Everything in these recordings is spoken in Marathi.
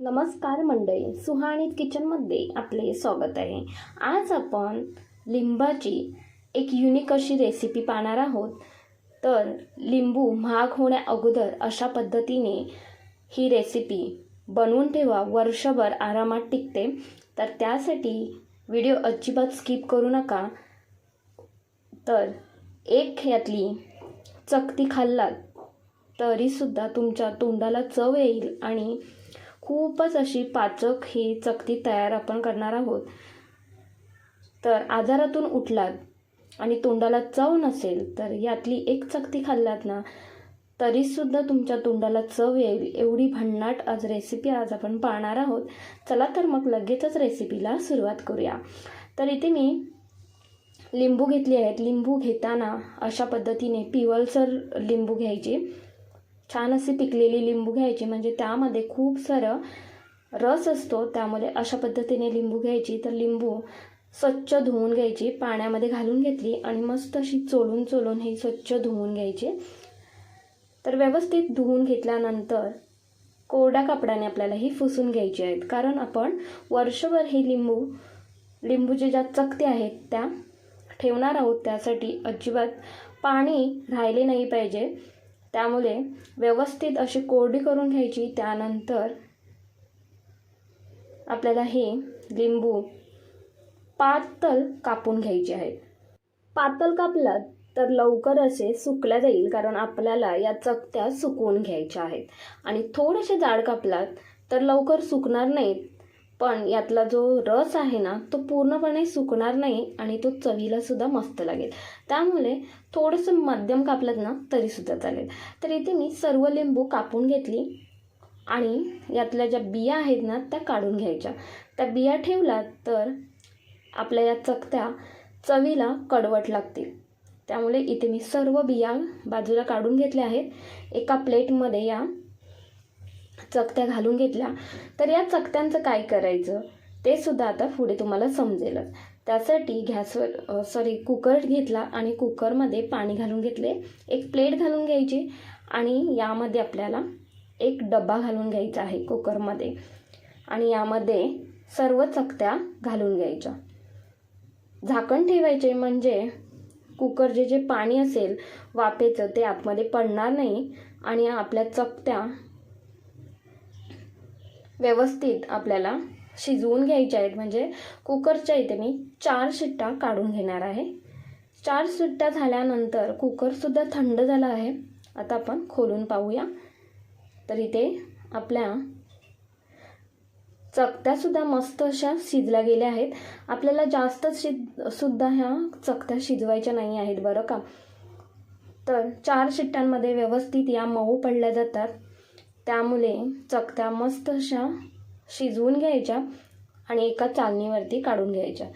नमस्कार मंडळी सुहाणीत किचनमध्ये आपले स्वागत आहे. आज आपण लिंबाची एक युनिक अशी रेसिपी पाहणार आहोत. तर लिंबू महाग होण्या अगोदर अशा पद्धतीने ही रेसिपी बनवून ठेवा वर्षभर आरामात टिकते. तर त्यासाठी व्हिडिओ अजिबात स्किप करू नका. तर एक यातली चकती खाल्लात तरीसुद्धा तुमच्या तोंडाला चव येईल आणि खूपच अशी पाचक ही चकती तयार आपण करणार आहोत. तर आजारातून उठलात आणि तोंडाला चव नसेल तर यातली एक चकती खाल्लात ना तरीसुद्धा तुमच्या तोंडाला चव येईल. एवढी भन्नाट आज रेसिपी आज आपण पाहणार आहोत. चला तर मग लगेचच रेसिपीला सुरुवात करूया. तर इथे मी लिंबू घेतली आहेत. लिंबू घेताना अशा पद्धतीने पिवळसर लिंबू घ्यायची. छान अशी पिकलेली लिंबू घ्यायची. म्हणजे त्यामध्ये खूप सारं रस असतो. त्यामुळे अशा पद्धतीने लिंबू घ्यायची. तर लिंबू स्वच्छ धुवून घ्यायची. पाण्यामध्ये घालून घेतली आणि मस्त अशी चोळून चोळून ही स्वच्छ धुवून घ्यायची. तर व्यवस्थित धुवून घेतल्यानंतर कोरड्या कपड्याने आपल्याला ही फुसून घ्यायची आहेत. कारण आपण वर्षभर हे लिंबू लिंबूचे ज्या चकत्या आहेत त्या ठेवणार आहोत. त्यासाठी अजिबात पाणी राहिले नाही पाहिजे. त्यामुळे व्यवस्थित अशी कोरडी करून घ्यायची. त्यानंतर आपल्याला हे लिंबू पातळ कापून घ्यायचे आहेत. पातळ कापलात तर लवकर असे सुकल्या जाईल कारण आपल्याला या चकत्या सुकवून घ्यायच्या आहेत. आणि थोडेसे जाड कापलात तर लवकर सुकणार नाहीत. पण यातला जो रस आहे ना तो पूर्णपणे सुकणार नाही आणि तो चवीला सुद्धा मस्त लागेल. त्यामुळे थोडंसं मध्यम कापलं ना तरीसुद्धा चालेल. तर इथे मी सर्व लिंबू कापून घेतली आणि यातल्या ज्या बिया आहेत ना त्या काढून घ्यायच्या. त्या बिया ठेवल्या तर आपल्या या चकत्या चवीला कडवट लागतील. त्यामुळे इथे मी सर्व बिया बाजूला काढून घेतल्या आहेत. एका प्लेटमध्ये या चकत्या घालून घेतल्या. तर या चकत्यांचं काय करायचं? ते सुद्धा आता पुढे तुम्हाला समजेलच. त्यासाठी गॅसवर सॉरी कुकर घेतला आणि कुकरमध्ये पाणी घालून घेतले. एक प्लेट घालून घ्यायची आणि यामध्ये आपल्याला एक डबा घालून घ्यायचा आहे कुकरमध्ये आणि यामध्ये सर्व चकत्या घालून घ्यायच्या. झाकण ठेवायचे म्हणजे कुकर जे जे पाणी असेल वाफेचं ते आतमध्ये पडणार नाही आणि आपल्या चकत्या व्यवस्थित आपल्याला शिजवून घ्यायच्या आहेत. म्हणजे कुकरच्या इथे मी चार शिट्टा काढून घेणार आहे. चार शिट्ट्या झाल्यानंतर कुकरसुद्धा थंड झाला आहे. आता आपण खोलून पाहूया. तर इथे आपल्या चकत्यासुद्धा मस्त अशा शिजल्या गेल्या आहेत. आपल्याला जास्त शिज सुद्धा ह्या चकत्या शिजवायच्या नाही आहेत बरं का? तर चार शिट्ट्यांमध्ये व्यवस्थित या मऊ पडल्या जातात. त्यामुळे चकत्या मस्त अशा शिजवून घ्यायच्या आणि एका चालणीवरती काढून घ्यायच्या.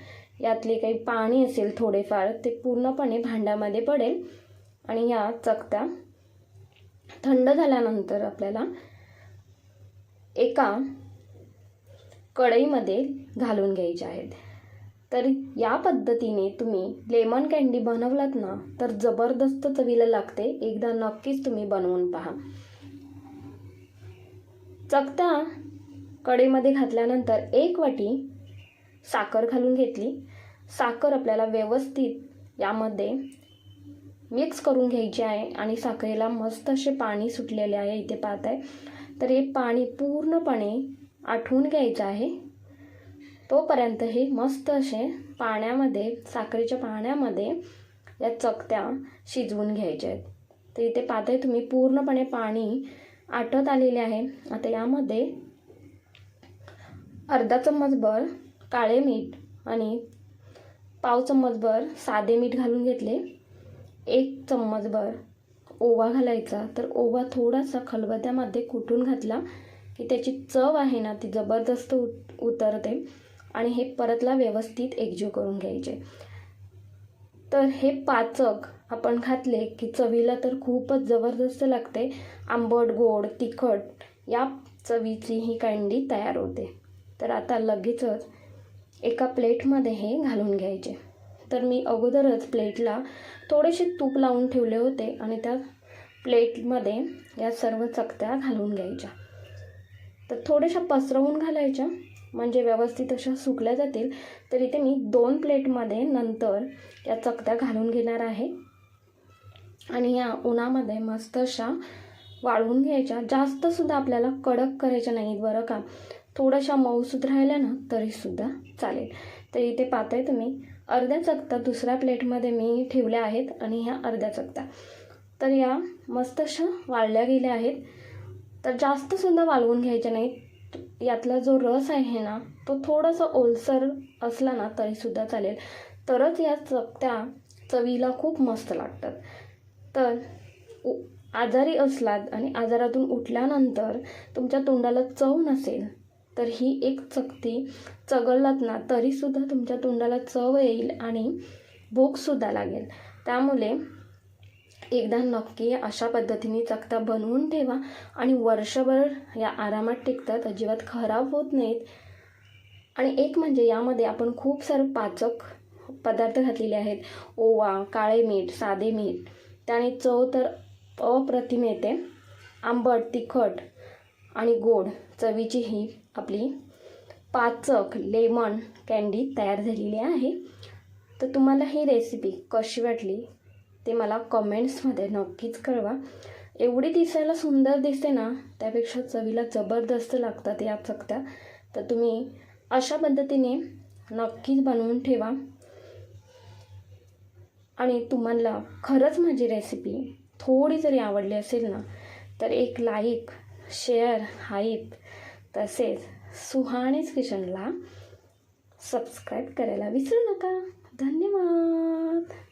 यातले काही पाणी असेल थोडेफार ते पूर्णपणे भांड्यामध्ये पडेल आणि या चकत्या थंड झाल्यानंतर आपल्याला एका कढईमध्ये घालून घ्यायच्या आहेत. तर या पद्धतीने तुम्ही लेमन कँडी बनवलात ना तर जबरदस्त चवीला लागते. एकदा नक्कीच तुम्ही बनवून पहा. चकता कढईमध्ये घातल्यानंतर एक वाटी साखर घालून घेतली. साखर आपल्याला व्यवस्थित यामध्ये मिक्स करून घ्यायची आहे आणि साखरेला मस्त असे पाणी सुटलेले आहे इथे पाहत आहे. तर हे पाणी पूर्णपणे आठवून घ्यायचं आहे. तोपर्यंत हे मस्त असे पाण्यामध्ये साखरेच्या पाण्यामध्ये या चकत्या शिजवून घ्यायच्या आहेत. तर इथे पाहताय तुम्ही पूर्णपणे पाणी आटत आलेले आहे. आता यामध्ये अर्धा चम्मचभर काळे मीठ आणि पाव चम्मचभर साधे मीठ घालून घेतले. एक चम्मचभर ओवा घालायचा. तर ओवा थोडासा खलबत्यामध्ये कुटून घातला की त्याची चव आहे ना ती जबरदस्त उत उतरते आणि हे परतला व्यवस्थित एकजीव करून घ्यायचे. तर हे पाचक आपण घातले की चवीला तर खूपच जबरदस्त लागते. आंबट गोड तिखट या चवीची ही कँडी तयार होते. तर आता लगेचच एका प्लेटमध्ये हे घालून घ्यायचे. तर मी अगोदरच प्लेटला थोडेसे तूप लावून ठेवले होते आणि त्या प्लेटमध्ये या सर्व चकत्या घालून घ्यायच्या. तर थोड्याशा पसरवून घालायच्या. म्हणजे व्यवस्थित अशा सुकल्या जातील तर इथे मी दोन प्लेटमध्ये नंतर या चकत्या घालून घेणार आहे. आणि या उन्हामध्ये मस्त अशा वाळवून घ्यायच्या. जास्तसुद्धा आपल्याला कडक करायच्या नाहीत बरं का? थोड्याशा मऊसूत राहिल्या ना तरीसुद्धा चालेल. तर इथे पाहताय तुम्ही अर्ध्या चकता दुसऱ्या प्लेटमध्ये मी ठेवल्या आहेत आणि ह्या अर्ध्या चकता तर या मस्त अशा वाळल्या गेल्या आहेत. तर जास्तसुद्धा वाळवून घ्यायच्या नाहीत. यातला जो रस आहे ना तो थोडासा ओलसर असला ना तरीसुद्धा चालेल. तरच या चपत्या चवीला खूप मस्त लागतात. तर उ आजारी असलात आणि आजारातून उठल्यानंतर तुमच्या तोंडाला चव नसेल तर ही एक चकती चगळलात ना तरीसुद्धा तुमच्या तोंडाला चव येईल आणि भूकसुद्धा लागेल. त्यामुळे एकदा नक्की अशा पद्धतीने चकता बनवून ठेवा. आणि वर्षभर या आरामात टिकतात अजिबात खराब होत नाहीत. आणि एक म्हणजे यामध्ये आपण खूप सारे पाचक पदार्थ घातलेले आहेत. ओवा काळे मीठ साधे मीठ. त्याने चव तर अप्रतिम येते. आंबट तिखट आणि गोड चवीची ही आपली पाचक लेमन कँडी तयार झालेली आहे. तर तुम्हाला ही रेसिपी कशी वाटली? ते मला कमेंट्समध्ये नक्कीच कळवा. एवढी दिसायला सुंदर दिसते ना त्यापेक्षा चवीला जबरदस्त लागतात या चकत्या. तर तुम्ही अशा पद्धतीने नक्कीच बनवून ठेवा. आणि तुम्हाला खरंच माझी रेसिपी थोडी जरी आवडली असेल ना तर एक लाईक शेअर हाईप तसेच सुहाणीच किचनला सबस्क्राईब करायला विसरू नका. धन्यवाद!